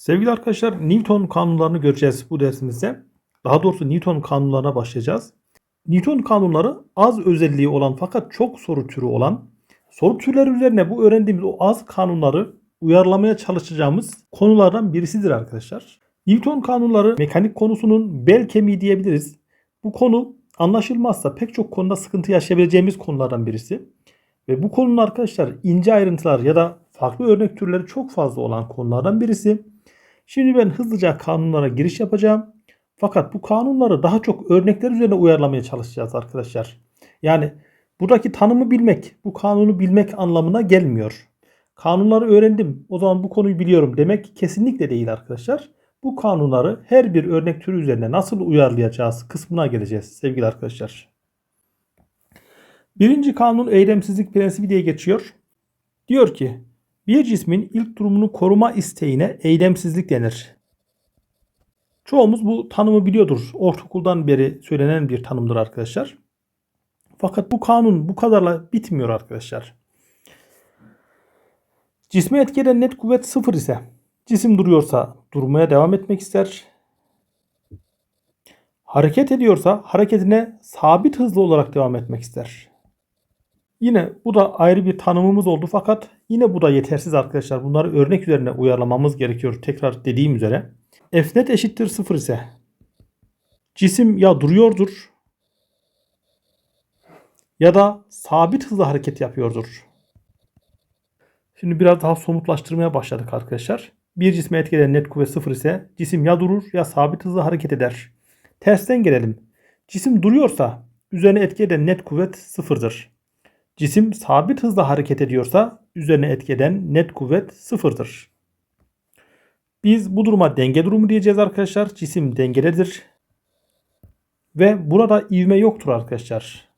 Sevgili arkadaşlar Newton kanunlarını göreceğiz bu dersimizde. Daha doğrusu Newton kanunlarına başlayacağız. Newton kanunları az özelliği olan fakat çok soru türü olan soru türleri üzerine bu öğrendiğimiz o az kanunları uyarlamaya çalışacağımız konulardan birisidir arkadaşlar. Newton kanunları mekanik konusunun bel kemiği diyebiliriz. Bu konu anlaşılmazsa pek çok konuda sıkıntı yaşayabileceğimiz konulardan birisi. Ve bu konunun arkadaşlar ince ayrıntılar ya da farklı örnek türleri çok fazla olan konulardan birisi. Şimdi ben hızlıca kanunlara giriş yapacağım. Fakat bu kanunları daha çok örnekler üzerine uyarlamaya çalışacağız arkadaşlar. Yani buradaki tanımı bilmek, bu kanunu bilmek anlamına gelmiyor. Kanunları öğrendim, o zaman bu konuyu biliyorum demek kesinlikle değil arkadaşlar. Bu kanunları her bir örnek türü üzerine nasıl uyarlayacağız kısmına geleceğiz sevgili arkadaşlar. Birinci kanun eylemsizlik prensibi diye geçiyor. Diyor ki bir cismin ilk durumunu koruma isteğine eylemsizlik denir. Çoğumuz bu tanımı biliyordur. Ortaokuldan beri söylenen bir tanımdır arkadaşlar. Fakat bu kanun bu kadarla bitmiyor arkadaşlar. Cisme etki eden net kuvvet sıfır ise cisim duruyorsa durmaya devam etmek ister. Hareket ediyorsa hareketine sabit hızlı olarak devam etmek ister. Yine bu da ayrı bir tanımımız oldu fakat yine bu da yetersiz arkadaşlar. Bunları örnek üzerine uyarlamamız gerekiyor. Tekrar dediğim üzere. F net eşittir 0 ise cisim ya duruyordur ya da sabit hızla hareket yapıyordur. Şimdi biraz daha somutlaştırmaya başladık arkadaşlar. Bir cisme etkileyen net kuvvet 0 ise cisim ya durur ya sabit hızla hareket eder. Tersten gelelim. Cisim duruyorsa üzerine etki eden net kuvvet sıfırdır. Cisim sabit hızla hareket ediyorsa üzerine etki eden net kuvvet sıfırdır. Biz bu duruma denge durumu diyeceğiz arkadaşlar. Cisim dengededir. Ve burada ivme yoktur arkadaşlar.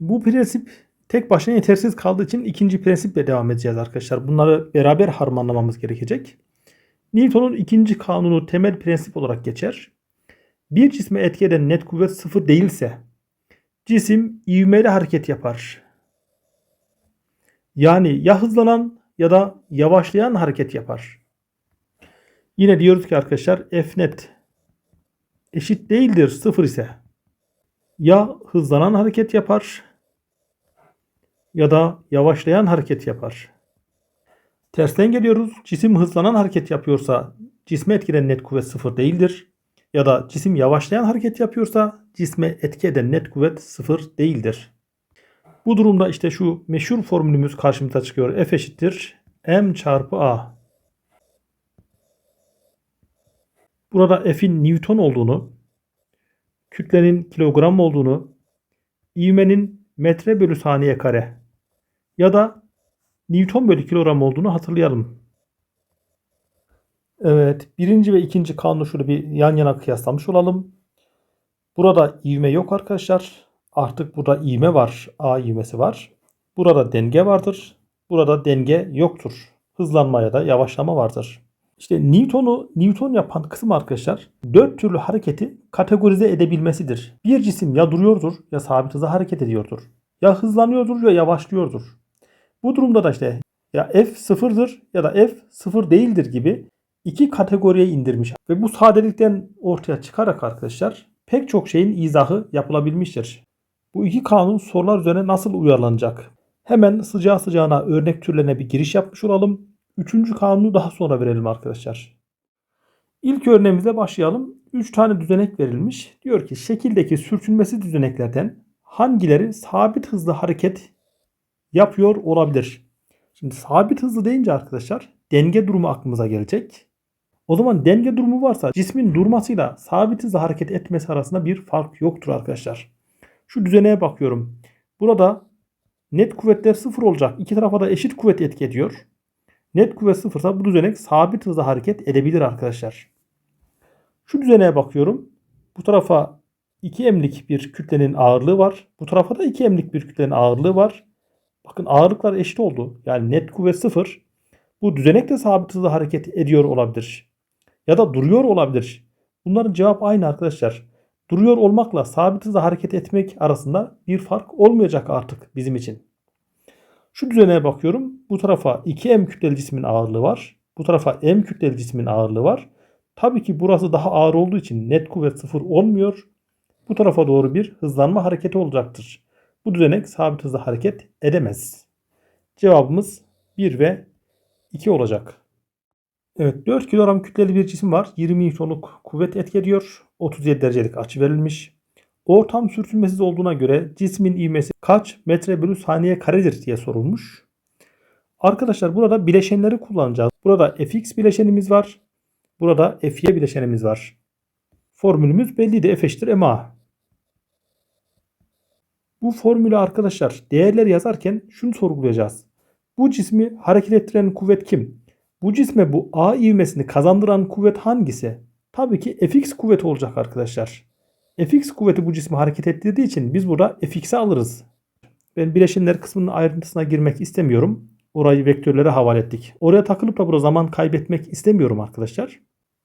Bu prensip tek başına yetersiz kaldığı için ikinci prensiple devam edeceğiz arkadaşlar. Bunları beraber harmanlamamız gerekecek. Newton'un ikinci kanunu temel prensip olarak geçer. Bir cisme etki eden net kuvvet sıfır değilse cisim ivmeli hareket yapar. Yani ya hızlanan ya da yavaşlayan hareket yapar. Yine diyoruz ki arkadaşlar f net eşit değildir sıfır ise ya hızlanan hareket yapar ya da yavaşlayan hareket yapar. Tersten geliyoruz. Cisim hızlanan hareket yapıyorsa cisme etkilen net kuvvet sıfır değildir. Ya da cisim yavaşlayan hareket yapıyorsa cisme etki eden net kuvvet sıfır değildir. Bu durumda işte şu meşhur formülümüz karşımıza çıkıyor. F eşittir m çarpı a. Burada F'in Newton olduğunu, kütlenin kilogram olduğunu, ivmenin metre bölü saniye kare ya da Newton bölü kilogram olduğunu hatırlayalım. Evet, birinci ve ikinci kanunu şöyle bir yan yana kıyaslamış olalım. Burada ivme yok arkadaşlar. Artık burada ivme var. A ivmesi var. Burada denge vardır. Burada denge yoktur. Hızlanma ya da yavaşlama vardır. İşte Newton'u Newton yapan kısım arkadaşlar dört türlü hareketi kategorize edebilmesidir. Bir cisim ya duruyordur ya sabit hızla hareket ediyordur. Ya hızlanıyordur ya yavaşlıyordur. Bu durumda da işte ya f sıfırdır ya da f sıfır değildir gibi iki kategoriye indirmiş. Ve bu sadelikten ortaya çıkarak arkadaşlar pek çok şeyin izahı yapılabilmiştir. Bu iki kanun sorular üzerine nasıl uyarlanacak? Hemen sıcağı sıcağına örnek türlerine bir giriş yapmış olalım. Üçüncü kanunu daha sonra verelim arkadaşlar. İlk örneğimize başlayalım. 3 tane düzenek verilmiş. Diyor ki şekildeki sürtünmesi düzeneklerden hangileri sabit hızlı hareket yapıyor olabilir? Şimdi sabit hızlı deyince arkadaşlar denge durumu aklımıza gelecek. O zaman denge durumu varsa cismin durmasıyla sabit hızla hareket etmesi arasında bir fark yoktur arkadaşlar. Şu düzeneğe bakıyorum. Burada net kuvvetler sıfır olacak. İki tarafa da eşit kuvvet etki ediyor. Net kuvvet sıfırsa bu düzenek sabit hızla hareket edebilir arkadaşlar. Şu düzeneğe bakıyorum. Bu tarafa 2 emlik bir kütlenin ağırlığı var. Bu tarafa da 2 emlik bir kütlenin ağırlığı var. Bakın ağırlıklar eşit oldu. Yani net kuvvet sıfır. Bu düzenek de sabit hızla hareket ediyor olabilir. Ya da duruyor olabilir. Bunların cevap aynı arkadaşlar. Duruyor olmakla sabit hızla hareket etmek arasında bir fark olmayacak artık bizim için. Şu düzeneye bakıyorum. Bu tarafa 2m kütleli cismin ağırlığı var. Bu tarafa M kütleli cismin ağırlığı var. Tabii ki burası daha ağır olduğu için net kuvvet sıfır olmuyor. Bu tarafa doğru bir hızlanma hareketi olacaktır. Bu düzenek sabit hızla hareket edemez. Cevabımız 1 ve 2 olacak. Evet 4 kilogram kütleli bir cisim var. 20 Newton'luk kuvvet etki ediyor. 37 derecelik açı verilmiş. Ortam sürtünmesiz olduğuna göre cismin ivmesi kaç metre bölü saniye karedir diye sorulmuş. Arkadaşlar burada bileşenleri kullanacağız. Burada fx bileşenimiz var. Burada fy bileşenimiz var. Formülümüz belliydi. F eşittir ma. Bu formülü arkadaşlar değerler yazarken şunu sorgulayacağız. Bu cismi hareket ettiren kuvvet kim? Bu cisme bu A ivmesini kazandıran kuvvet hangisi? Tabii ki Fx kuvveti olacak arkadaşlar. Fx kuvveti bu cismi hareket ettirdiği için biz burada Fx'i alırız. Ben bileşenler kısmının ayrıntısına girmek istemiyorum. Orayı vektörlere havale ettik. Oraya takılıp da burada zaman kaybetmek istemiyorum arkadaşlar.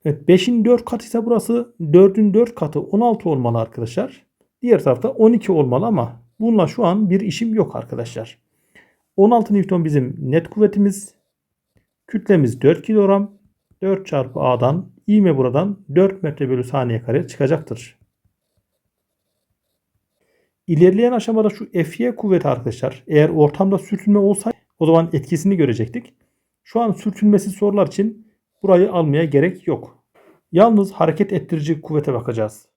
Evet 5'in 4 katı ise burası 4'ün 4 katı 16 olmalı arkadaşlar. Diğer tarafta 12 olmalı ama bununla şu an bir işim yok arkadaşlar. 16 Newton bizim net kuvvetimiz. Kütlemiz 4 kilogram. 4 çarpı A'dan ivme buradan 4 metre bölü saniye kare çıkacaktır. İlerleyen aşamada şu Fy kuvveti arkadaşlar eğer ortamda sürtünme olsaydı o zaman etkisini görecektik. Şu an sürtünmesiz sorular için burayı almaya gerek yok. Yalnız hareket ettirici kuvvete bakacağız.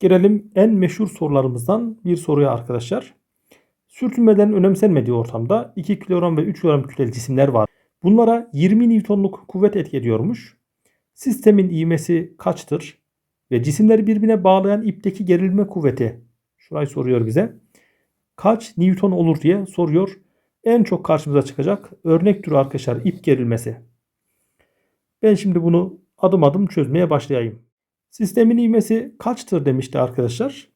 Gelelim en meşhur sorularımızdan bir soruya arkadaşlar. Sürtünmelerin önemsenmediği ortamda 2 kilogram ve 3 kilogram kütleli cisimler var. Bunlara 20 Newton'luk kuvvet etki ediyormuş. Sistemin ivmesi kaçtır? Ve cisimleri birbirine bağlayan ipteki gerilme kuvveti. Şurayı soruyor bize. Kaç Newton olur diye soruyor. En çok karşımıza çıkacak örnek türü arkadaşlar ip gerilmesi. Ben şimdi bunu adım adım çözmeye başlayayım. Sistemin ivmesi kaçtır demişti arkadaşlar.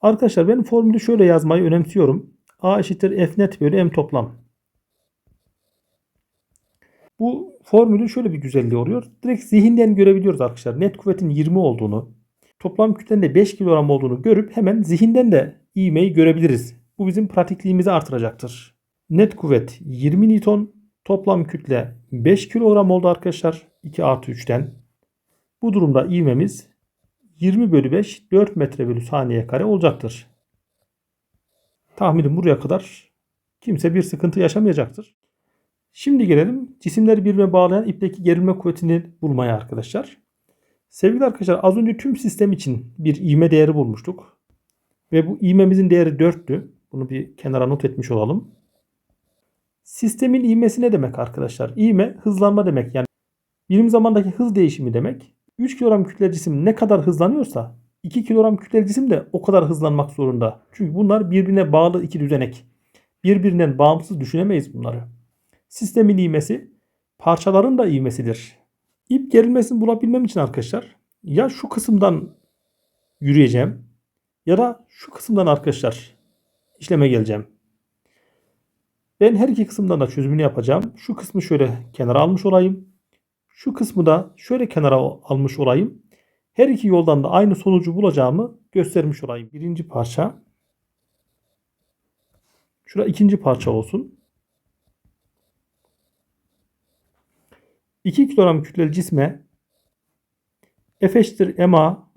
Arkadaşlar ben formülü şöyle yazmayı önemsiyorum. A eşittir F net bölü M toplam. Bu formülün şöyle bir güzelliği oluyor. Direkt zihinden görebiliyoruz arkadaşlar. Net kuvvetin 20 olduğunu, toplam kütlenin de 5 kilogram olduğunu görüp hemen zihinden de ivmeyi görebiliriz. Bu bizim pratikliğimizi artıracaktır. Net kuvvet 20 Newton, toplam kütle 5 kilogram oldu arkadaşlar. 2 artı 3'ten. Bu durumda ivmemiz 20 bölü 5 4 metre bölü saniye kare olacaktır. Tahminim buraya kadar kimse bir sıkıntı yaşamayacaktır. Şimdi gelelim cisimleri birbirine bağlayan ipteki gerilme kuvvetini bulmaya arkadaşlar. Sevgili arkadaşlar az önce tüm sistem için bir ivme değeri bulmuştuk. Ve bu ivmemizin değeri 4'tü. Bunu bir kenara not etmiş olalım. Sistemin ivmesi ne demek arkadaşlar? İvme hızlanma demek. Yani birim zamandaki hız değişimi demek. 3 kilogram kütle cisim ne kadar hızlanıyorsa 2 kilogram kütle cisim de o kadar hızlanmak zorunda. Çünkü bunlar birbirine bağlı iki düzenek. Birbirinden bağımsız düşünemeyiz bunları. Sistemin ivmesi parçaların da ivmesidir. İp gerilmesini bulabilmem için arkadaşlar ya şu kısımdan yürüyeceğim ya da şu kısımdan arkadaşlar işleme geleceğim. Ben her iki kısımdan da çözümünü yapacağım. Şu kısmı şöyle kenara almış olayım. Şu kısmı da şöyle kenara almış olayım. Her iki yoldan da aynı sonucu bulacağımı göstermiş olayım. Birinci parça. Şurada ikinci parça olsun. 2 kilogram kütleli cisme F eşittir ma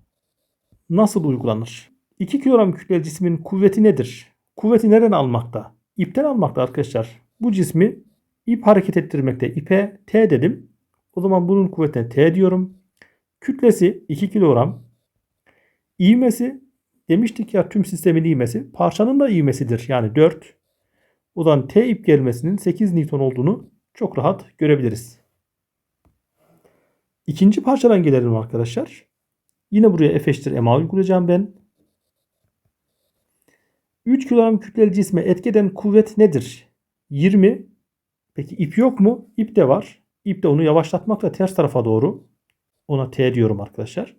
nasıl uygulanır? 2 kilogram kütleli cismin kuvveti nedir? Kuvveti nereden almakta? İpten almakta arkadaşlar. Bu cismi ip hareket ettirmekte. İpe T dedim. O zaman bunun kuvvetine T diyorum. Kütlesi 2 kilogram. İvmesi demiştik ya tüm sistemin ivmesi parçanın da ivmesidir. Yani 4. O zaman T ip gelmesinin 8 Newton olduğunu çok rahat görebiliriz. İkinci parçadan gelelim arkadaşlar. Yine buraya F eşittir MA uygulayacağım ben. 3 kilogram kütleli cisme etkeden kuvvet nedir? 20. Peki ip yok mu? İp de var. İp de onu yavaşlatmakla ters tarafa doğru. Ona T diyorum arkadaşlar.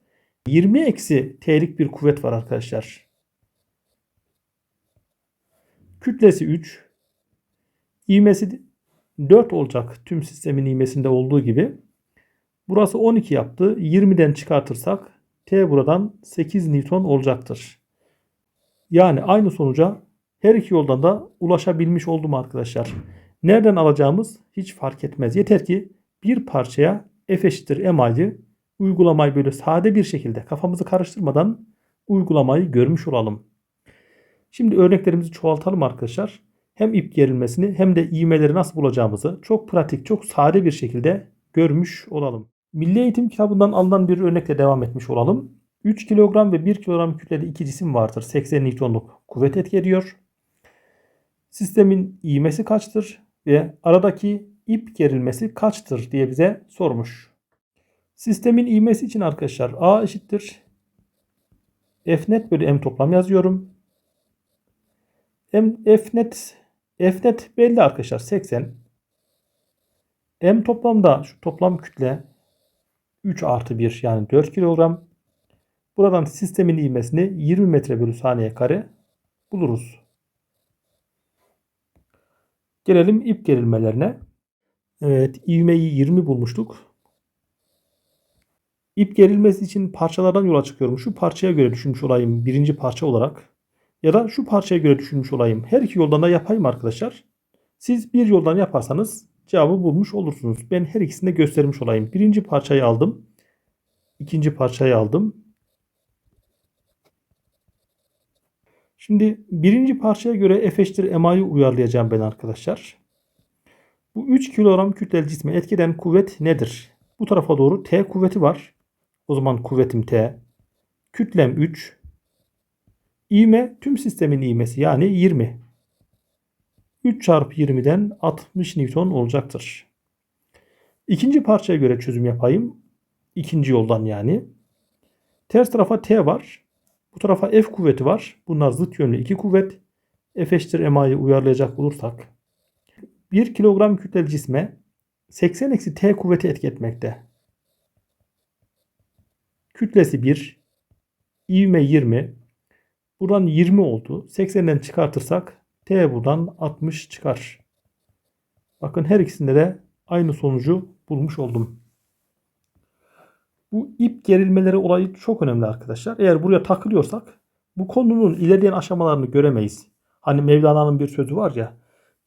20 eksi T'lik bir kuvvet var arkadaşlar. Kütlesi 3. İvmesi 4 olacak. Tüm sistemin ivmesinde olduğu gibi. Burası 12 yaptı. 20'den çıkartırsak T buradan 8 Newton olacaktır. Yani aynı sonuca her iki yoldan da ulaşabilmiş oldum arkadaşlar. Nereden alacağımız hiç fark etmez. Yeter ki bir parçaya F eşittir MA'yı uygulamayı böyle sade bir şekilde kafamızı karıştırmadan uygulamayı görmüş olalım. Şimdi örneklerimizi çoğaltalım arkadaşlar. Hem ip gerilmesini hem de ivmeleri nasıl bulacağımızı çok pratik, çok sade bir şekilde görmüş olalım. Milli Eğitim kitabından alınan bir örnekle devam etmiş olalım. 3 kilogram ve 1 kilogram kütleli iki cisim vardır. 80 Newton'luk kuvvet etki ediyor. Sistemin ivmesi kaçtır ve aradaki ip gerilmesi kaçtır diye bize sormuş. Sistemin ivmesi için arkadaşlar A eşittir. F net bölü M toplam yazıyorum. M, F net F net belli arkadaşlar 80. M toplamda şu toplam kütle 3 artı 1 yani 4 kilogram. Buradan sistemin ivmesini 20 metre bölü saniye kare buluruz. Gelelim ip gerilmelerine. Evet ivmeyi 20 bulmuştuk. İp gerilmesi için parçalardan yola çıkıyorum. Şu parçaya göre düşünmüş olayım birinci parça olarak. Ya da şu parçaya göre düşünmüş olayım. Her iki yoldan da yapayım arkadaşlar. Siz bir yoldan yaparsanız cevabı bulmuş olursunuz. Ben her ikisini de göstermiş olayım. Birinci parçayı aldım. İkinci parçayı aldım. Şimdi birinci parçaya göre F eşittir MA'yı uyarlayacağım ben arkadaşlar. Bu 3 kilogram kütleli cisme etkiden kuvvet nedir? Bu tarafa doğru T kuvveti var. O zaman kuvvetim T. Kütlem 3. İğme tüm sistemin ivmesi yani 20. 3 çarpı 20'den 60 Newton olacaktır. İkinci parçaya göre çözüm yapayım. İkinci yoldan yani. Ters tarafa T var. Bu tarafa F kuvveti var. Bunlar zıt yönlü iki kuvvet. F eşittir MA'yı uyarlayacak olursak. 1 kilogram kütleli cisme 80 eksi T kuvveti etki etmekte. Kütlesi 1. ivme 20. Buradan 20 oldu. 80'den çıkartırsak T buradan 60 çıkar. Bakın her ikisinde de aynı sonucu bulmuş oldum. Bu ip gerilmeleri olayı çok önemli arkadaşlar. Eğer buraya takılıyorsak bu konunun ilerleyen aşamalarını göremeyiz. Hani Mevlana'nın bir sözü var ya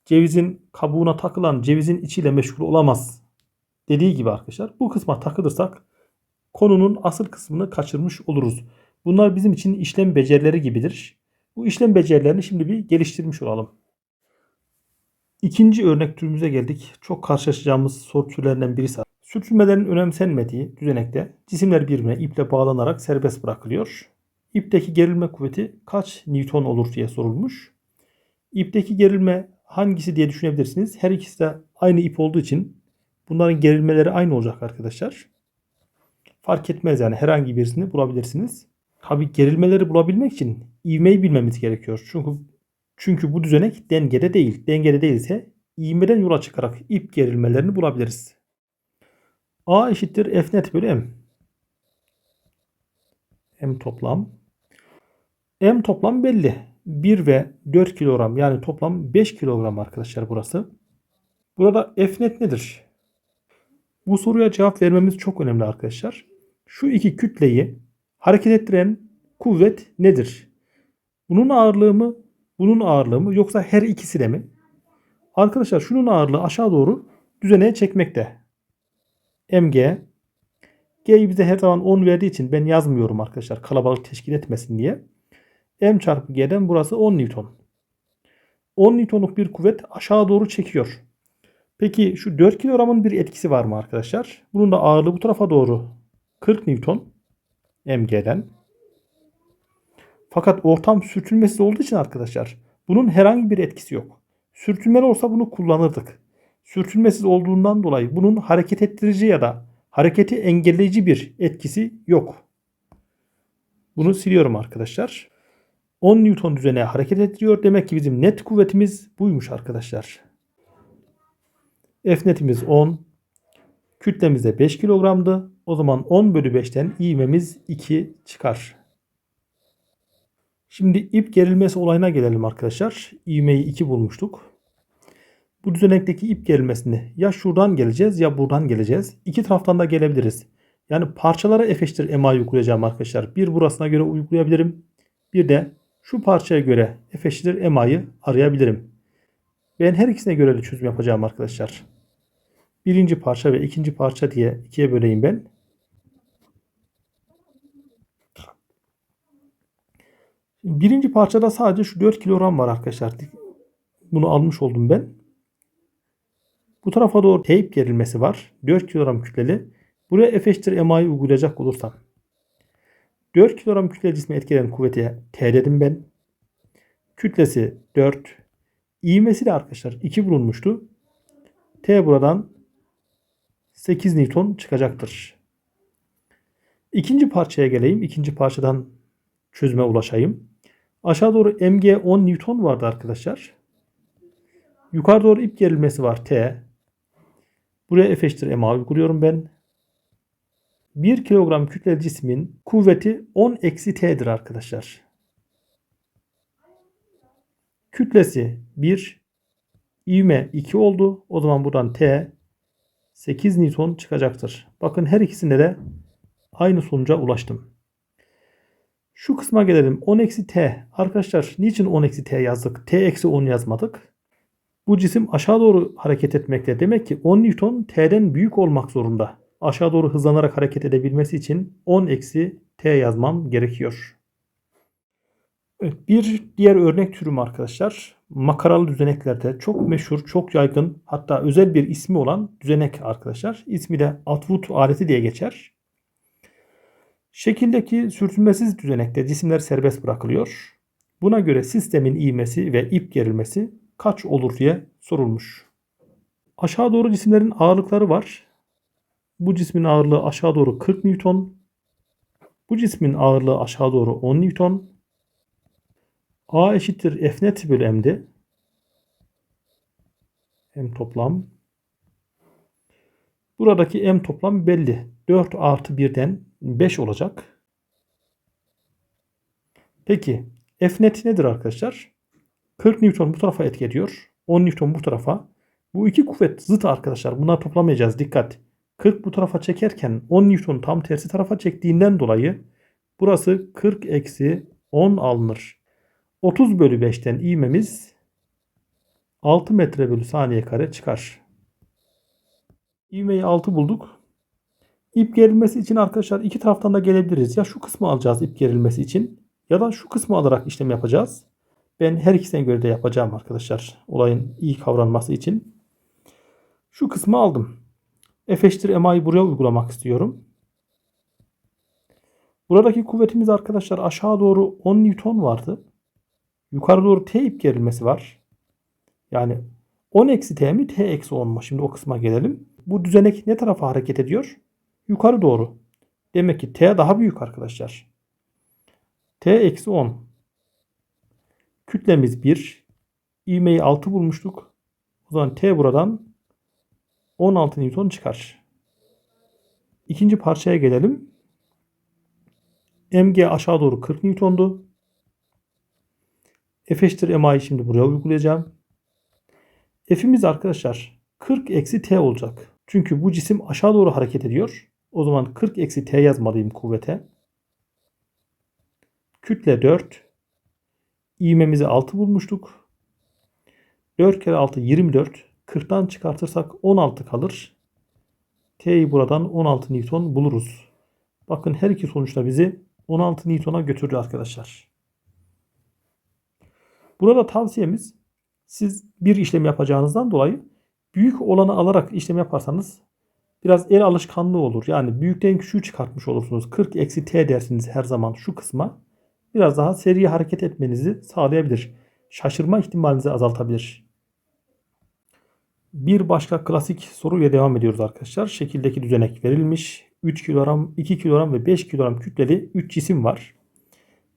cevizin kabuğuna takılan cevizin içiyle meşgul olamaz dediği gibi arkadaşlar. Bu kısma takılırsak konunun asıl kısmını kaçırmış oluruz. Bunlar bizim için işlem becerileri gibidir. Bu işlem becerilerini şimdi bir geliştirmiş olalım. İkinci örnek türümüze geldik. Çok karşılaşacağımız soru türlerinden birisi. Sürtünmelerin önemsenmediği düzenekte cisimler birbirine iple bağlanarak serbest bırakılıyor. İpteki gerilme kuvveti kaç Newton olur diye sorulmuş. İpteki gerilme hangisi diye düşünebilirsiniz. Her ikisi de aynı ip olduğu için bunların gerilmeleri aynı olacak arkadaşlar. Fark etmez yani herhangi birisini bulabilirsiniz. Tabi gerilmeleri bulabilmek için ivmeyi bilmemiz gerekiyor. Çünkü çünkü bu düzenek dengede değil. Dengede değilse ivmeden yola çıkarak ip gerilmelerini bulabiliriz. A eşittir F net bölü M. M toplam. M toplam belli. 1 ve 4 kilogram yani toplam 5 kilogram arkadaşlar burası. Burada F net nedir? Bu soruya cevap vermemiz çok önemli arkadaşlar. Şu iki kütleyi hareket ettiren kuvvet nedir? Bunun ağırlığı mı? Bunun ağırlığı mı? Yoksa her ikisi de mi? Arkadaşlar şunun ağırlığı aşağı doğru düzeneye çekmekte. MG. G'yi bize her zaman 10 verdiği için ben yazmıyorum arkadaşlar. Kalabalık teşkil etmesin diye. M çarpı G'den burası 10 Newton. 10 Newton'luk bir kuvvet aşağı doğru çekiyor. Peki şu 4 kilogramın bir etkisi var mı arkadaşlar? Bunun da ağırlığı bu tarafa doğru 40 Newton MG'den. Fakat ortam sürtünmesiz olduğu için arkadaşlar bunun herhangi bir etkisi yok. Sürtünmeli olsa bunu kullanırdık. Sürtünmesiz olduğundan dolayı bunun hareket ettirici ya da hareketi engelleyici bir etkisi yok. Bunu siliyorum arkadaşlar. 10 Newton düzene hareket ettiriyor. Demek ki bizim net kuvvetimiz buymuş arkadaşlar. F netimiz 10. Kütlemiz de 5 kilogramdı. O zaman 10 bölü 5'ten ivmemiz 2 çıkar. Şimdi ip gerilmesi olayına gelelim arkadaşlar. İvmeyi 2 bulmuştuk. Bu düzenekteki ip gerilmesini ya şuradan geleceğiz ya buradan geleceğiz. İki taraftan da gelebiliriz. Yani parçalara F MA'yı uygulayacağım arkadaşlar. Bir burasına göre uygulayabilirim. Bir de şu parçaya göre F MA'yı arayabilirim. Ben her ikisine göre de çözüm yapacağım arkadaşlar. Birinci parça ve ikinci parça diye ikiye böleyim ben. Birinci parçada sadece şu 4 kilogram var arkadaşlar. Bunu almış oldum ben. Bu tarafa doğru teyp gerilmesi var. 4 kilogram kütleli. Buraya F MA'yı uygulayacak olursam. 4 kilogram kütleli cismi etkileyen kuvveti T dedim ben. Kütlesi 4. İğmesi de arkadaşlar 2 bulunmuştu. T buradan 8 Newton çıkacaktır. İkinci parçaya geleyim. İkinci parçadan çözüme ulaşayım. Aşağı doğru mg 10 Newton vardı arkadaşlar. Yukarı doğru ip gerilmesi var T. Buraya F eşittir MA uyguluyorum ben. 1 kilogram kütleli cismin kuvveti 10 eksi T'dir arkadaşlar. Kütlesi 1, ivme 2 oldu. O zaman buradan T 8 Newton çıkacaktır. Bakın her ikisinde de aynı sonuca ulaştım. Şu kısma gelelim. 10 eksi T. Arkadaşlar niçin 10 eksi T yazdık? T eksi 10 yazmadık. Bu cisim aşağı doğru hareket etmekte. Demek ki 10 Newton T'den büyük olmak zorunda. Aşağı doğru hızlanarak hareket edebilmesi için 10 eksi T yazmam gerekiyor. Evet, bir diğer örnek türüm arkadaşlar makaralı düzeneklerde çok meşhur, çok yaygın hatta özel bir ismi olan düzenek arkadaşlar. İsmi de Atwood aleti diye geçer. Şekildeki sürtünmesiz düzenekte cisimler serbest bırakılıyor. Buna göre sistemin ivmesi ve ip gerilmesi kaç olur diye sorulmuş. Aşağı doğru cisimlerin ağırlıkları var. Bu cismin ağırlığı aşağı doğru 40 Newton. Bu cismin ağırlığı aşağı doğru 10 Newton. A eşittir F net bölü M'de. M toplam. Buradaki M toplam belli. 4 artı 1'den 5 olacak. Peki F net nedir arkadaşlar? 40 Newton bu tarafa etki ediyor. 10 Newton bu tarafa. Bu iki kuvvet zıt arkadaşlar. Bunları toplamayacağız. Dikkat. 40 bu tarafa çekerken 10 Newton tam tersi tarafa çektiğinden dolayı burası 40 eksi 10 alınır. 30 bölü 5'ten ivmemiz 6 metre bölü saniye kare çıkar. İvmeyi 6 bulduk. İp gerilmesi için arkadaşlar iki taraftan da gelebiliriz. Ya şu kısmı alacağız ip gerilmesi için ya da şu kısmı alarak işlem yapacağız. Ben her ikisine göre de yapacağım arkadaşlar. Olayın iyi kavranması için. Şu kısmı aldım. F eşittir buraya uygulamak istiyorum. Buradaki kuvvetimiz arkadaşlar aşağı doğru 10 Newton vardı. Yukarı doğru T ip gerilmesi var. Yani 10 eksi T mi T eksi 10 mu? Şimdi o kısma gelelim. Bu düzenek ne tarafa hareket ediyor? Yukarı doğru. Demek ki T daha büyük arkadaşlar. T eksi 10. Kütlemiz 1. İvmeyi 6 bulmuştuk. O zaman T buradan 16 Newton çıkar. İkinci parçaya gelelim. MG aşağı doğru 40 Newton'du. F eşittir MA'yı şimdi buraya uygulayacağım. F'imiz arkadaşlar 40 eksi T olacak. Çünkü bu cisim aşağı doğru hareket ediyor. O zaman 40 eksi T yazmalıyım kuvvete. Kütle 4. İğmemizi 6 bulmuştuk. 4 kere 6 24. 40'tan çıkartırsak 16 kalır. T'yi buradan 16 Newton buluruz. Bakın her iki sonuçta bizi 16 Newton'a götürdü arkadaşlar. Burada tavsiyemiz siz bir işlem yapacağınızdan dolayı büyük olanı alarak işlem yaparsanız biraz el alışkanlığı olur. Yani büyükten küçüğü çıkartmış olursunuz. 40 eksi t dersiniz her zaman şu kısma. Biraz daha seri hareket etmenizi sağlayabilir. Şaşırma ihtimalinizi azaltabilir. Bir başka klasik soruyla devam ediyoruz arkadaşlar. Şekildeki düzenek verilmiş. 3 kilogram, 2 kilogram ve 5 kilogram kütleli 3 cisim var.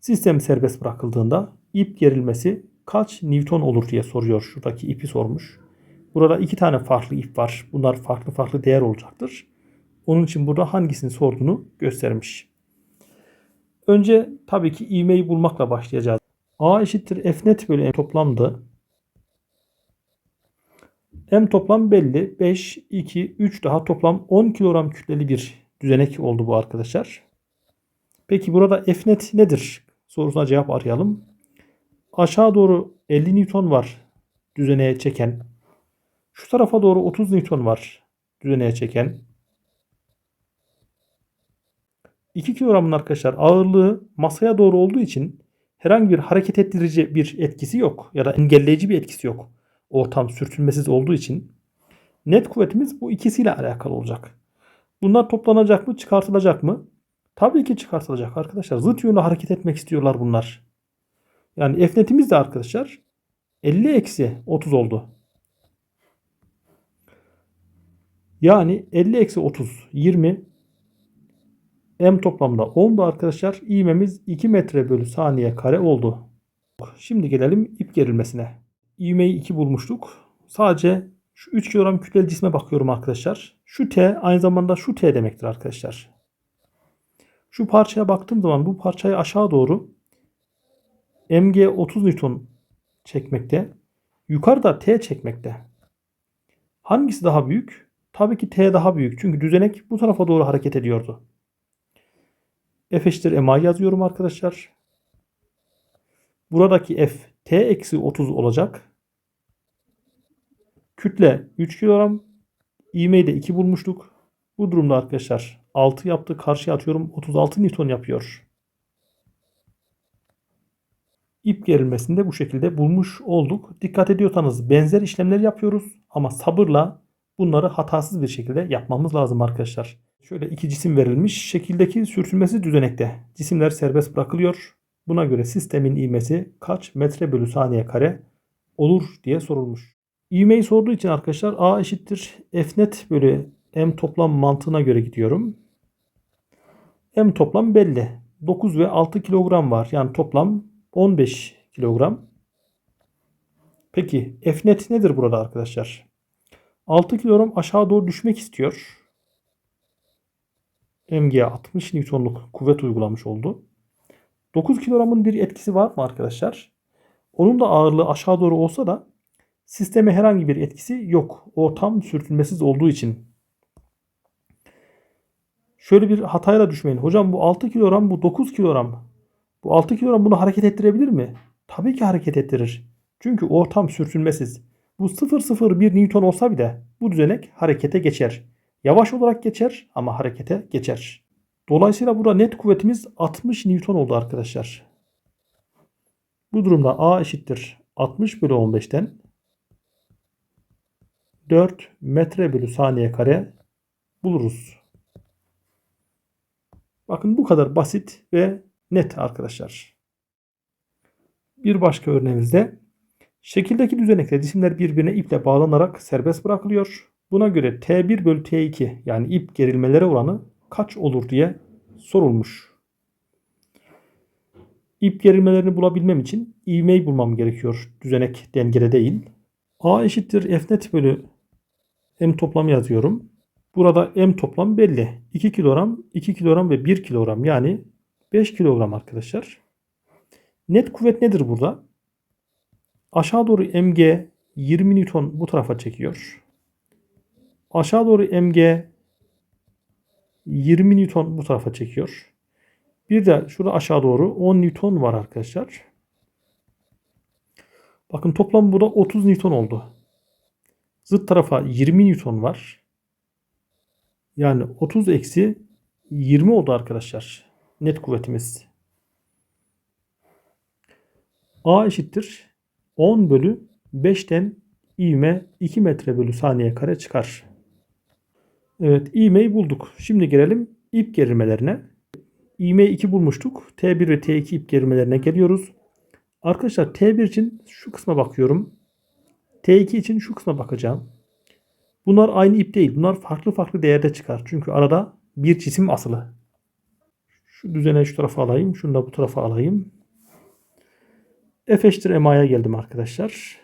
Sistem serbest bırakıldığında ip gerilmesi kaç Newton olur diye soruyor. Şuradaki ipi sormuş. Burada iki tane farklı ip var. Bunlar farklı farklı değer olacaktır. Onun için burada hangisini sorduğunu göstermiş. Önce tabii ki ivmeyi bulmakla başlayacağız. A eşittir F net bölü M toplamdı. M toplam belli. 5, 2, 3 daha toplam 10 kilogram kütleli bir düzenek oldu bu arkadaşlar. Peki burada F net nedir? Sorusuna cevap arayalım. Aşağı doğru 50 Newton var düzeneye çeken. Şu tarafa doğru 30 Newton var düzeneye çeken. 2 kilogramın arkadaşlar ağırlığı masaya doğru olduğu için herhangi bir hareket ettirici bir etkisi yok ya da engelleyici bir etkisi yok. Ortam sürtünmesiz olduğu için net kuvvetimiz bu ikisiyle alakalı olacak. Bunlar toplanacak mı, çıkartılacak mı? Tabii ki çıkartılacak arkadaşlar. Zıt yönlü hareket etmek istiyorlar bunlar. Yani F netimiz de arkadaşlar 50 eksi 30 oldu. Yani 50 eksi 30 20 M toplamda 10'du arkadaşlar. İğmemiz 2 metre bölü saniye kare oldu. Şimdi gelelim ip gerilmesine. İğmeyi 2 bulmuştuk. Sadece şu 3 kilogram kütleli cisme bakıyorum arkadaşlar. Şu T aynı zamanda şu T demektir arkadaşlar. Şu parçaya baktığım zaman bu parçayı aşağı doğru MG 30 Newton çekmekte. Yukarıda T çekmekte. Hangisi daha büyük? Tabii ki T daha büyük. Çünkü düzenek bu tarafa doğru hareket ediyordu. F eşittir MA yazıyorum arkadaşlar. Buradaki F T eksi 30 olacak. Kütle 3 kilogram. İğmeyi de 2 bulmuştuk. Bu durumda arkadaşlar 6 yaptı. Karşıya atıyorum 36 Newton yapıyor. İp gerilmesini de bu şekilde bulmuş olduk. Dikkat ediyorsanız benzer işlemler yapıyoruz ama sabırla bunları hatasız bir şekilde yapmamız lazım arkadaşlar. Şöyle iki cisim verilmiş. Şekildeki sürtünmesi düzenekte. Cisimler serbest bırakılıyor. Buna göre sistemin ivmesi kaç metre bölü saniye kare olur diye sorulmuş. İvmeyi sorduğu için arkadaşlar A eşittir F net bölü M toplam mantığına göre gidiyorum. M toplam belli. 9 ve 6 kilogram var. Yani toplam 15 kilogram. Peki F net nedir burada arkadaşlar? 6 kilogram aşağı doğru düşmek istiyor. MG'ye 60 Newton'luk kuvvet uygulamış oldu. 9 kilogramın bir etkisi var mı arkadaşlar? Onun da ağırlığı aşağı doğru olsa da sisteme herhangi bir etkisi yok. Ortam sürtünmesiz olduğu için. Şöyle bir hatayla düşmeyin. Hocam bu 6 kilogram bu 9 kilogram. Bu 6 kilogram bunu hareket ettirebilir mi? Tabii ki hareket ettirir. Çünkü ortam sürtünmesiz. Bu 0,01 Newton olsa bile bu düzenek harekete geçer. Yavaş olarak geçer ama harekete geçer. Dolayısıyla burada net kuvvetimiz 60 Newton oldu arkadaşlar. Bu durumda A eşittir 60 bölü 15'ten 4 metre bölü saniye kare buluruz. Bakın bu kadar basit ve net arkadaşlar. Bir başka örneğimizde şekildeki düzenekte cisimler birbirine iple bağlanarak serbest bırakılıyor. Buna göre T1 bölü T2 yani ip gerilmeleri oranı kaç olur diye sorulmuş. İp gerilmelerini bulabilmem için ivmeyi bulmam gerekiyor. Düzenek dengede değil. A eşittir F net bölü M toplam yazıyorum. Burada M toplam belli. 2 kilogram, 2 kilogram ve 1 kilogram yani 5 kilogram arkadaşlar. Net kuvvet nedir burada? Aşağı doğru MG 20 Newton bu tarafa çekiyor. Aşağı doğru MG 20 Newton bu tarafa çekiyor. Bir de şurada aşağı doğru 10 Newton var arkadaşlar. Bakın toplam burada 30 Newton oldu. Zıt tarafa 20 Newton var. Yani 30 eksi 20 oldu arkadaşlar. Net kuvvetimiz. A eşittir 10 bölü 5'ten ivme 2 metre bölü saniye kare çıkar. Evet ivmeyi bulduk. Şimdi gelelim ip gerilmelerine. İğmeyi 2 bulmuştuk. T1 ve T2 ip gerilmelerine geliyoruz. Arkadaşlar T1 için şu kısma bakıyorum. T2 için şu kısma bakacağım. Bunlar aynı ip değil. Bunlar farklı farklı değerde çıkar. Çünkü arada bir cisim asılı. Şu düzene şu tarafa alayım. Şunu da bu tarafa alayım. F eşittir MA'ya geldim arkadaşlar.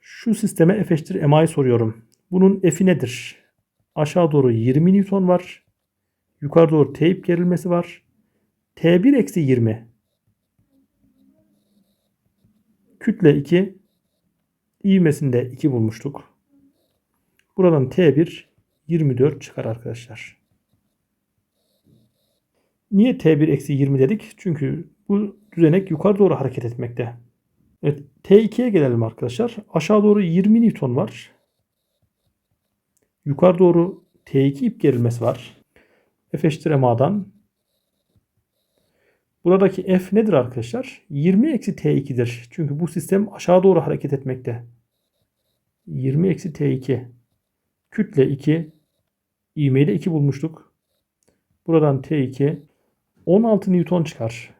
Şu sisteme F eşittir MA'yı soruyorum. Bunun F'i nedir? Aşağı doğru 20 Newton var. Yukarı doğru T ip gerilmesi var. T1 eksi 20. Kütle 2. İvmesinde 2 bulmuştuk. Buradan T1 24 çıkar arkadaşlar. Niye T1 eksi 20 dedik? Çünkü bu düzenek yukarı doğru hareket etmekte. Evet, T2'ye gelelim arkadaşlar. Aşağı doğru 20 Newton var. Yukarı doğru T2 ip gerilmesi var. F eşittir MA'dan. Buradaki F nedir arkadaşlar? 20 eksi T2'dir. Çünkü bu sistem aşağı doğru hareket etmekte. 20 eksi T2. Kütle 2. İvmeyi de 2 bulmuştuk. Buradan T2 16 Newton çıkar.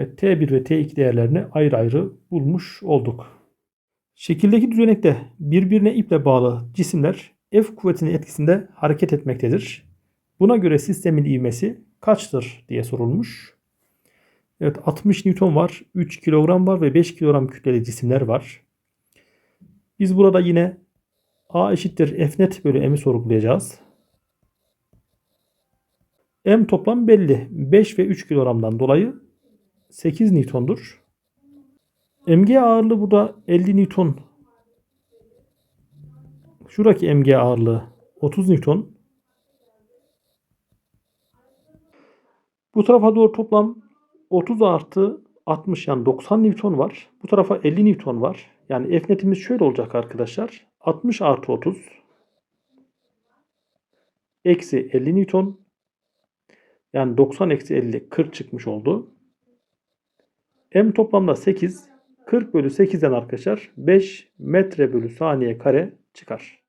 Evet, T1 ve T2 değerlerini ayrı ayrı bulmuş olduk. Şekildeki düzenekte birbirine iple bağlı cisimler F kuvvetinin etkisinde hareket etmektedir. Buna göre sistemin ivmesi kaçtır diye sorulmuş. Evet 60 Newton var, 3 kilogram var ve 5 kilogram kütleli cisimler var. Biz burada yine A eşittir F net bölü M'i sorgulayacağız. M toplam belli. 5 ve 3 kilogramdan dolayı 8 Newton'dur. MG ağırlığı burada 50 Newton. Şuradaki MG ağırlığı 30 Newton. Bu tarafa doğru toplam 30 artı 60 yani 90 Newton var. Bu tarafa 50 Newton var. Yani F netimiz şöyle olacak arkadaşlar. 60 artı 30 eksi 50 Newton yani 90 eksi 50 40 çıkmış oldu. M toplamda 8. 40 bölü 8'den arkadaşlar 5 metre bölü saniye kare çıkar.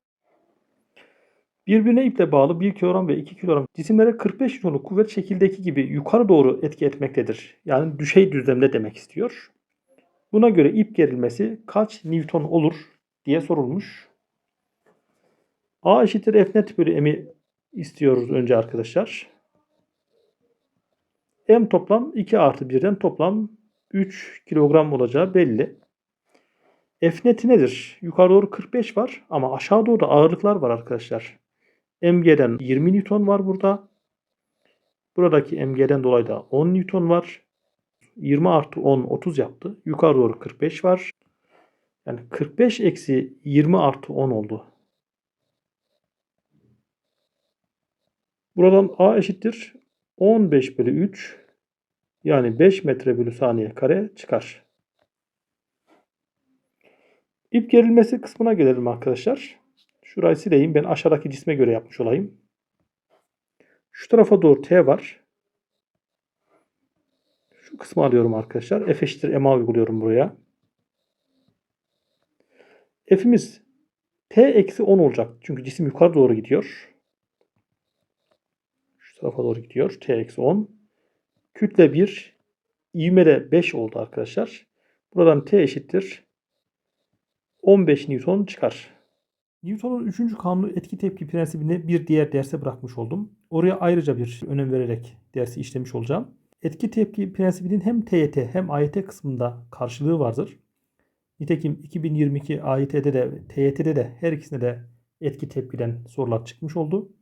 Birbirine iple bağlı 1 kilogram ve 2 kilogram cisimlere 45 Newton'luk kuvvet şekildeki gibi yukarı doğru etki etmektedir. Yani düşey düzlemde demek istiyor. Buna göre ip gerilmesi kaç Newton olur diye sorulmuş. A eşittir F net bölü M'i istiyoruz önce arkadaşlar. M toplam 2 artı 1'den toplam 3 kilogram olacağı belli. F nedir? Yukarı doğru 45 var ama aşağı doğru da ağırlıklar var arkadaşlar. MG'den 20 Newton var burada. Buradaki MG'den dolayı da 10 Newton var. 20 artı 10 30 yaptı. Yukarı doğru 45 var. Yani 45 eksi 20 artı 10 oldu. Buradan A eşittir 15 bölü 3 yani 5 metre bölü saniye kare çıkar. İp gerilmesi kısmına gelelim arkadaşlar. Şurayı sileyim. Ben aşağıdaki cisme göre yapmış olayım. Şu tarafa doğru T var. Şu kısmı alıyorum arkadaşlar. F eşittir MA uyguluyorum buraya. F'imiz T eksi 10 olacak. Çünkü cisim yukarı doğru gidiyor. Şu tarafa doğru gidiyor. T eksi 10. Kütle 1. İvme de 5 oldu arkadaşlar. Buradan T eşittir 15 Newton çıkar. Newton'un 3. kanunu etki tepki prensibini bir diğer derse bırakmış oldum. Oraya ayrıca bir önem vererek dersi işlemiş olacağım. Etki tepki prensibinin hem TYT hem AYT kısmında karşılığı vardır. Nitekim 2022 AYT'de de TYT'de de her ikisinde de etki tepkiden sorular çıkmış oldu.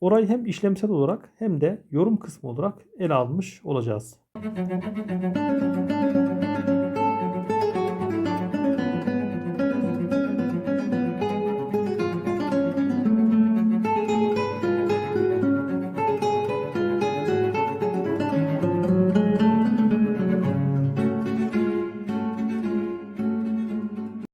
Orayı hem işlemsel olarak hem de yorum kısmı olarak ele almış olacağız.